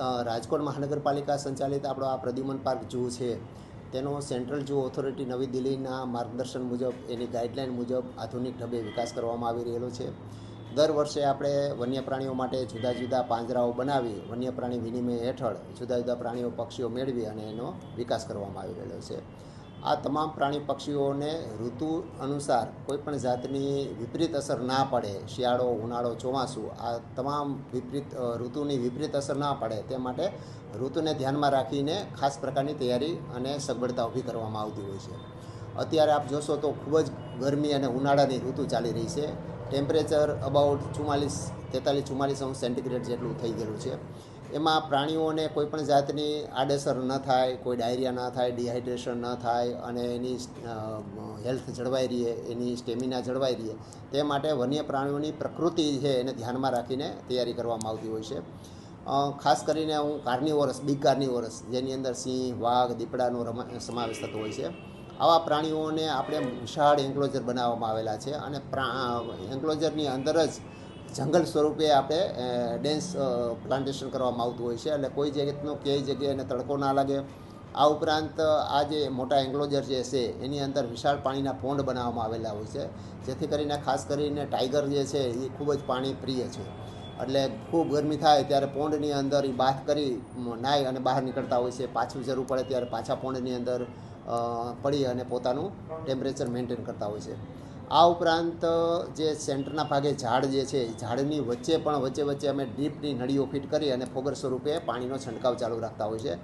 રાજકોટ મહાનગરપાલિકા સંચાલિત આપણો આ પ્રદ્યુમન પાર્ક જૂ છે, તેનો સેન્ટ્રલ જૂ ઓથોરિટી નવી દિલ્હીના માર્ગદર્શન મુજબ, એની ગાઈડલાઇન મુજબ આધુનિક ઢબે વિકાસ કરવામાં આવી રહેલો છે. દર વર્ષે આપણે વન્ય પ્રાણીઓ માટે જુદા જુદા પાંજરાઓ બનાવી વન્ય પ્રાણી વિનિમય હેઠળ જુદા જુદા પ્રાણીઓ, પક્ષીઓ મેળવી અને એનો વિકાસ કરવામાં આવી રહ્યો છે. આ તમામ પ્રાણી પક્ષીઓને ઋતુ અનુસાર કોઈપણ જાતની વિપરીત અસર ના પડે, શિયાળો, ઉનાળો, ચોમાસું, આ તમામ વિપરીત ઋતુની વિપરીત અસર ના પડે, તે માટે ઋતુને ધ્યાનમાં રાખીને ખાસ પ્રકારની તૈયારી અને સગવડતા ઊભી કરવામાં આવતી હોય છે. અત્યારે આપ જોશો તો ખૂબ જ ગરમી અને ઉનાળાની ઋતુ ચાલી રહી છે. ટેમ્પરેચર અબાઉટ ચુમ્માલીસ, તેતાલીસ, ચુમ્માલીસ અંશ સેન્ટીગ્રેડ જેટલું થઈ ગયેલું છે. એમાં પ્રાણીઓને કોઈપણ જાતની આડઅસર ન થાય, કોઈ ડાયરિયા ન થાય, ડિહાઇડ્રેશન ન થાય અને એની હેલ્થ જળવાઈ રહે, એની સ્ટેમિના જળવાઈ રહે, તે માટે વન્ય પ્રાણીઓની પ્રકૃતિ છે એને ધ્યાનમાં રાખીને તૈયારી કરવામાં આવતી હોય છે. ખાસ કરીને હું કાર્નિવોરસ, બિગ કાર્નિવોરસ, જેની અંદર સિંહ, વાઘ, દીપડાનો સમાવેશ થતો હોય છે. આવા પ્રાણીઓને આપણે વિશાળ એન્ક્લોઝર બનાવવામાં આવેલા છે અને એન્ક્લોઝરની અંદર જ જંગલ સ્વરૂપે આપણે ડેન્સ પ્લાન્ટેશન કરવામાં આવતું હોય છે. એટલે કોઈ જગ્યાનો ક્યાંય જગ્યાએ તડકો ના લાગે. આ ઉપરાંત આ જે મોટા એન્ક્લોઝર જે છે, એની અંદર વિશાળ પાણીના પોન્ડ બનાવવામાં આવેલા હોય છે. જેથી કરીને ખાસ કરીને ટાઈગર જે છે, એ ખૂબ જ પાણી પ્રિય છે. એટલે ખૂબ ગરમી થાય ત્યારે પોન્ડની અંદર એ બાથ કરી નાહી અને બહાર નીકળતા હોય છે. પાછું જરૂર પડે ત્યારે પાછા પોન્ડની અંદર પડી અને પોતાનું ટેમ્પરેચર મેન્ટેન કરતા હોય છે. આ ઉપરાંત, જે સેન્ટરના ભાગે ઝાડ જે છે ઝાડની વચ્ચે પણ વચ્ચે વચ્ચે અમે ડીપની નળીઓ ફિટ કરી અને ફોગર સ્વરૂપે પાણીનો છંટકાવ ચાલુ રાખતા હોય છે.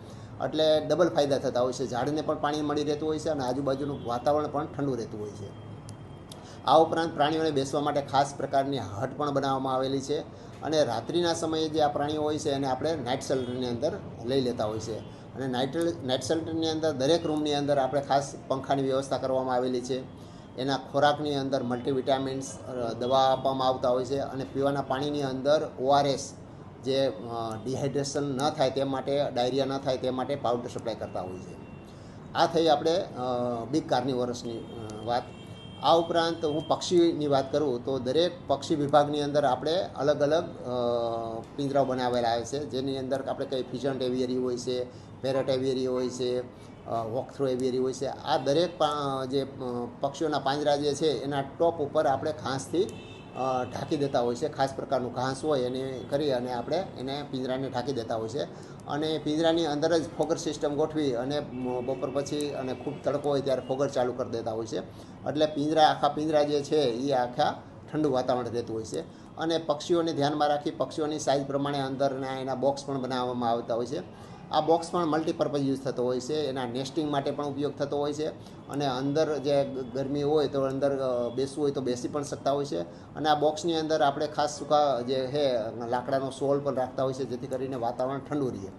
એટલે ડબલ ફાયદા થતા હોય છે. ઝાડને પણ પાણી મળી રહેતું હોય છે અને આજુબાજુનું વાતાવરણ પણ ઠંડુ રહેતું હોય છે. આ ઉપરાંત પ્રાણીઓને બેસવા માટે ખાસ પ્રકારની હટ પણ બનાવવામાં આવેલી છે અને રાત્રિના સમયે જે આ પ્રાણીઓ હોય છે એને આપણે નાઇટ શેલ્ટરની અંદર લઈ લેતા હોય છે. અને નાઇટ નાઇટ શેલ્ટરની અંદર દરેક રૂમની અંદર આપણે ખાસ પંખાની વ્યવસ્થા કરવામાં આવેલી છે. એના ખોરાકની અંદર મલ્ટીવિટામિન્સ દવા આપવામાં આવતા હોય છે અને પીવાના પાણીની અંદર ઓઆરએસ જે ડિહાઇડ્રેશન ન થાય તે માટે, ડાયરિયા ન થાય તે માટે પાવડર સપ્લાય કરતા હોય છે. આ થઈ આપણે બિગ કાર્નિવરસની વાત. આ ઉપરાંત હું પક્ષીની વાત કરું તો દરેક પક્ષી વિભાગની અંદર આપણે અલગ અલગ પિંજરાઓ બનાવેલા આવે છે. જેની અંદર આપણે કંઈ ફિજન્ટ એવિયરી હોય છે પેરેટ એવિયરી હોય છે વોક થ્રો એવિયરી હોય છે. આ દરેક જે પક્ષીઓના પાંજરા જે છે, એના ટોપ ઉપર આપણે ઘાસથી ઢાંકી દેતા હોય છે. ખાસ પ્રકારનું ઘાસ હોય એને કરી અને આપણે એને પિંજરાને ઢાંકી દેતા હોય છે. અને પિંજરાની અંદર જ ફોગર સિસ્ટમ ગોઠવી અને બપોર પછી અને ખૂબ તડકો હોય ત્યારે ફોગર ચાલુ કરી દેતા હોય છે. એટલે પિંજરા, આખા પિંજરા જે છે એ આખા ઠંડુ વાતાવરણ રહેતું હોય છે. અને પક્ષીઓને ધ્યાનમાં રાખી પક્ષીઓની સાઇઝ પ્રમાણે અંદરના એના બોક્સ પણ બનાવવામાં આવતા હોય છે. આ બોક્સ પણ મલ્ટીપર્પઝ યુઝ થતો હોય છે એના નેસ્ટિંગ માટે પણ ઉપયોગ થતો હોય છે અને અંદર જે ગરમી હોય તો અંદર બેસવું હોય તો બેસી પણ શકતા હોય છે અને આ બોક્સની અંદર આપણે ખાસ સૂકા જે છે લાકડાનો સોલ પણ રાખતા હોય છે જેથી કરીને વાતાવરણ ઠંડુ રહે.